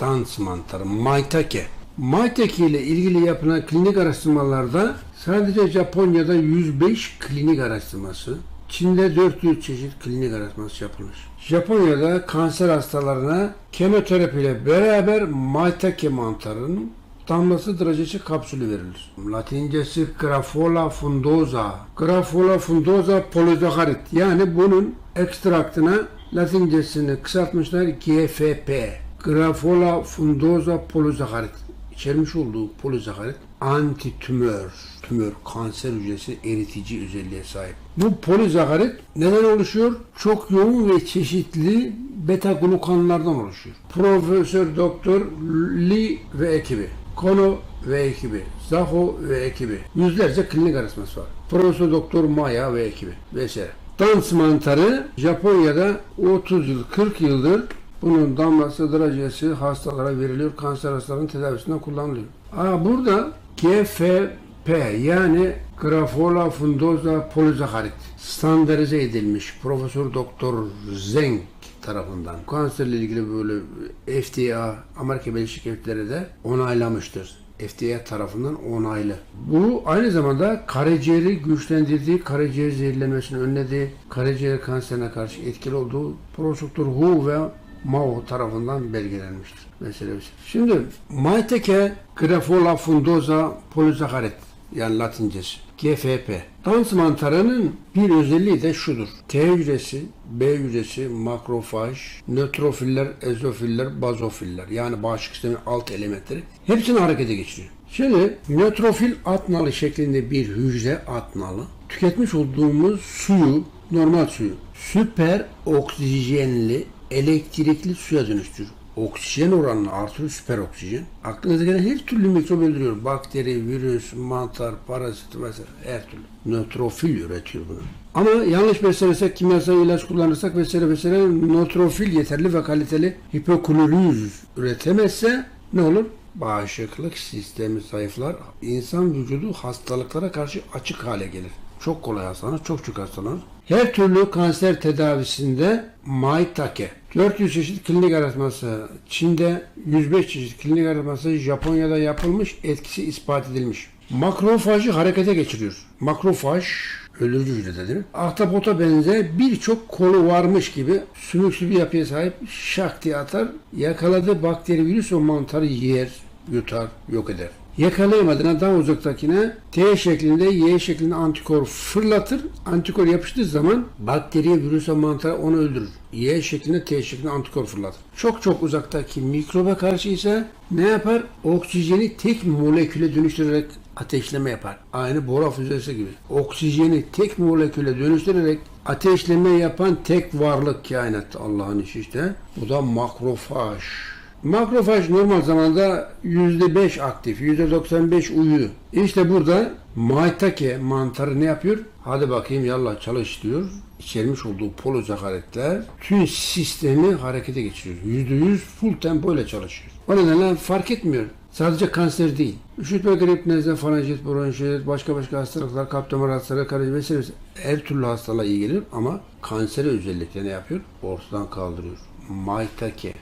dans mantarı, maitake. Maitake ile ilgili yapılan klinik araştırmalarda sadece Japonya'da 105 klinik araştırması, Çin'de 400 çeşit klinik araştırması yapılmış. Japonya'da kanser hastalarına kemoterapi ile beraber maitake mantarının damlası derecesi kapsülü verilir. Latincesi Graphola fundosa. Graphola fundosa polysakkarit. Yani bunun ekstraktına Latincesini kısaltmışlar GFP. Graphola fundosa polysakkarit. İçermiş olduğu polysakkarit anti-tümör, tümör, kanser hücresi eritici özelliğe sahip. Bu polizakarit neden oluşuyor? Çok yoğun ve çeşitli beta glukanlardan oluşuyor. Profesör Doktor Lee ve ekibi, Kono ve ekibi, Zaho ve ekibi. Yüzlerce klinik araştırması var. Profesör Doktor Maya ve ekibi vesaire. Dans mantarı Japonya'da 30 yıl, 40 yıldır bunun damlası derecesi hastalara veriliyor. Kanser hastalarının tedavisinde kullanılıyor. Aa, burada GFP yani Graphola fundosa polysakkarit standartize edilmiş Profesör Doktor Zeng tarafından kanserle ilgili böyle FDA Amerika Birleşik Devletleri de onaylamıştır. FDA tarafından onaylı. Bu aynı zamanda karaciğeri güçlendirdiği, karaciğer zehirlenmesini önlediği, karaciğer kanserine karşı etkili olduğu Profesör Hu ve Mao tarafından belgelenmiştir. Mesela Şimdi Maitake Graphola fundosa polysakkarit yani latincesi GFP. Dans mantarının bir özelliği de şudur. T hücresi, B hücresi, makrofaj, nötrofiller, ezofiller, bazofiller yani bağışıklık sistemin alt elementleri hepsini harekete geçiriyor. Şimdi nötrofil at nalı şeklinde bir hücre at nalı tüketmiş olduğumuz suyu, normal suyu süper oksijenli elektrikli suya dönüştürür. Oksijen oranını artırıyor, süper oksijen. Aklınıza gelen her türlü mikrop öldürüyor. Bakteri, virüs, mantar, parazit vesaire her türlü. Nötrofil üretiyor bunu. Ama yanlış beslersek, kimyasal ilaç kullanırsak vesaire vesaire nötrofil yeterli ve kaliteli hipoklorüz üretemezse ne olur? Bağışıklık sistemi zayıflar. İnsan vücudu hastalıklara karşı açık hale gelir. Çok kolay hastalanır, çok çok hastalanır. Her türlü kanser tedavisinde maitake, 400 çeşit klinik araştırması, Çin'de 105 çeşit klinik araştırması, Japonya'da yapılmış, etkisi ispat edilmiş. Makrofajı harekete geçiriyor. Makrofaj ölürcü hücrede değil mi? Ahtapota benzer birçok kolu varmış gibi sümüksü bir yapıya sahip şak diye atar. Yakaladığı bakteri virüs o mantarı yer, yutar, yok eder. Yakalayamadığına daha uzaktakine T şeklinde Y şeklinde antikor fırlatır. Antikor yapıştığı zaman bakteriye, virüse, mantara onu öldürür. Y şeklinde T şeklinde antikor fırlatır. Çok çok uzaktaki mikroba karşı ise ne yapar? Oksijeni tek moleküle dönüştürerek ateşleme yapar. Aynı bora füzesi gibi. Oksijeni tek moleküle dönüştürerek ateşleme yapan tek varlık kainat Allah'ın işi işte. Bu da makrofaj. Makrofaj normal zamanda %5 aktif, %95 uyuyor. İşte burada maitake mantarı ne yapıyor? Hadi bakayım yallah çalış diyor. İçermiş olduğu polozakaretler tüm sistemi harekete geçiriyor. %100 full tempo ile çalışıyor. O nedenle fark etmiyor. Sadece kanser değil. Üşütme, grip, nezle, faranjit, bronşit, başka başka hastalıklar, kalp damar hastalığı, karaciğer vesaire her türlü hastalığa iyi gelir ama kanseri özellikle ne yapıyor? Ortadan kaldırıyor. Maitake